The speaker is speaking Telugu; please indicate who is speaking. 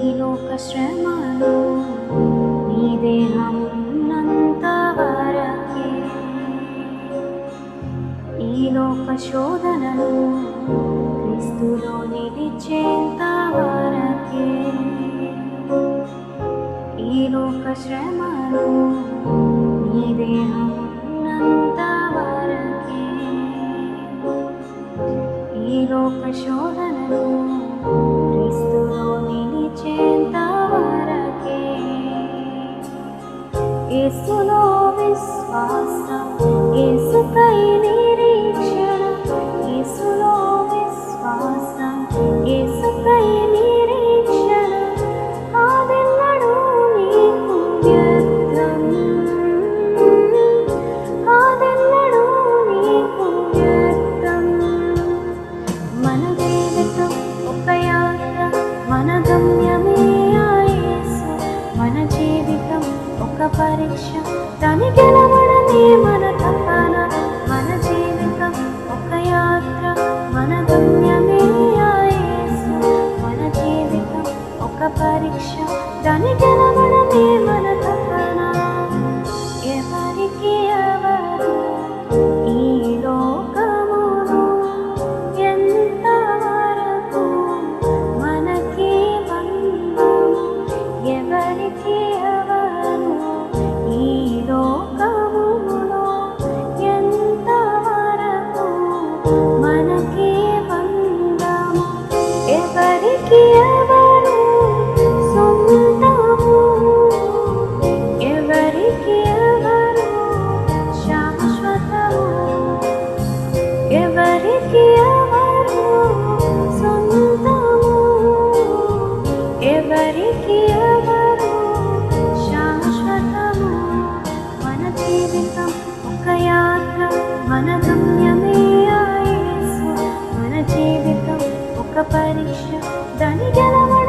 Speaker 1: ఈ లోక శ్రమలు నీ దేహమున్నంత వరకే ఈ లోక శోధనలు క్రీస్తులో నిలిచేంత వరకే ఈ లోక శ్రమలు నీ దేహమున్నంత వరకే ఈ లోక శోధనలు క్రీస్తులో విశ్వాసం. ఏసుకైనే పరీక్ష దాని గెలవడమే మన తపన. ఎవరికి ఎవరు ఈ లోకమును? ఎంతవరకు మనకి బంధం ఎవరికి ఎవరు ఈ లోకములో ఎంతవరకు మనకి బంధము ఎవరికి ఎవరు Dani gel ama